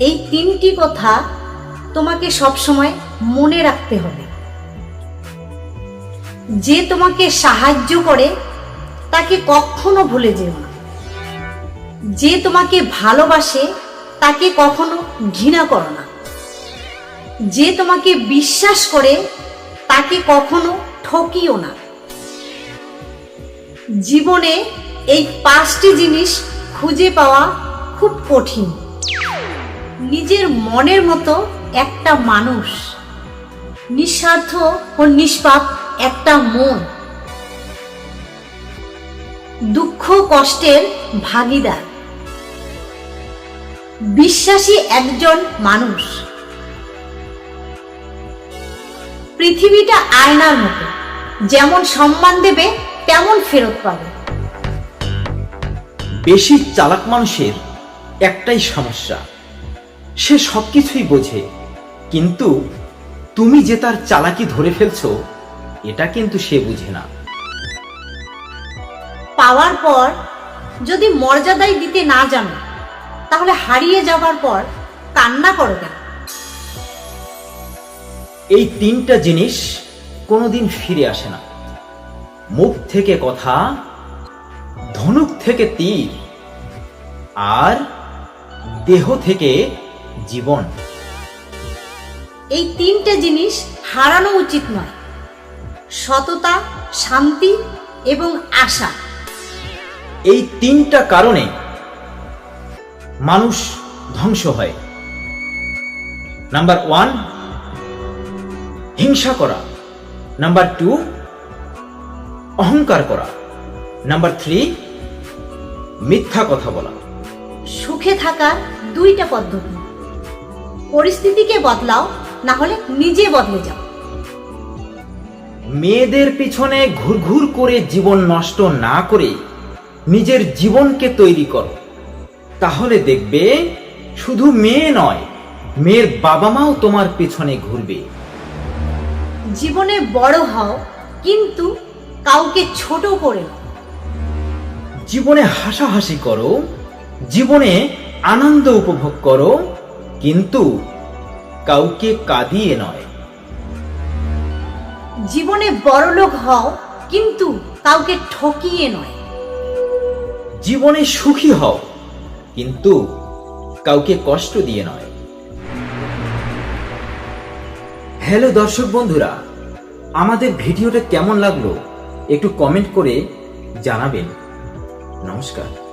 এই তিনটি কথা তোমাকে সবসময় মনে রাখতে হবে। যে তোমাকে সাহায্য করে, তাকে কখনো ভুলে যেও না। যে তোমাকে ভালোবাসে, তাকে কখনো ঘৃণা করো না। যে তোমাকে বিশ্বাস করে, তাকে কখনো ঠকিও না। জীবনে এই পাঁচটি জিনিস খুঁজে পাওয়া খুব কঠিন। নিজের মনের মতো একটা মানুষ। নিঃস্বার্থ ও নিষ্পাপ একটা মন। দুঃখ কষ্টের ভাগিদার। বিশ্বাসী একজন মানুষ। পৃথিবীটা আয়নার মতো। যেমন সম্মান দেবে, তেমন ফেরত পাবে। বেশি চালাক মানুষের একটাই সমস্যা। সে সবকিছুই বোঝে। কিন্তু তুমি যে তার চালাকি ধরে ফেলছো এটা কিন্তু সে বুঝে না। পাওয়ার পর যদি মর্যাদাই দিতে না জানো তাহলে হারিয়ে যাবার পর কান্না করো কেন? এই তিনটা জিনিস কোনোদিন ফিরে আসে না। মুখ থেকে কথা ধনুক থেকে তীর আর দেহ থেকে জীবন। এই তিনটে জিনিস হারানো উচিত নয়। সততা শান্তি এবং আশা। এই তিনটা কারণে মানুষ ধ্বংস হয়। নাম্বার ওয়ান হিংসা করা। নাম্বার টু অহংকার করা। নাম্বার থ্রি মিথ্যা কথা বলা। সুখে থাকার দুইটা পদ্ধতি। পরিস্থিতিকে বদলাও না হলে নিজে বদলে যাও। মেয়েদের পিছনে ঘুরঘুর করে জীবন নষ্ট না করে নিজের জীবনকে তৈরি করো। তাহলে দেখবে শুধু মেয়ে নয় মেয়ের বাবা মাও তোমার পেছনে ঘুরবে। জীবনে বড় হও কিন্তু কাউকে ছোট করে। জীবনে হাসাহাসি করো জীবনে আনন্দ উপভোগ করো কিন্তু কাউকে কাঁদিয়ে নয়। জীবনে বড়লোক হও কিন্তু কাউকে ঠকিয়ে নয়। জীবনে সুখী হও কিন্তু কাউকে কষ্ট দিয়ে নয়। হ্যালো দর্শক বন্ধুরা আমাদের ভিডিওটা কেমন লাগল একটু কমেন্ট করে জানাবেন। নমস্কার।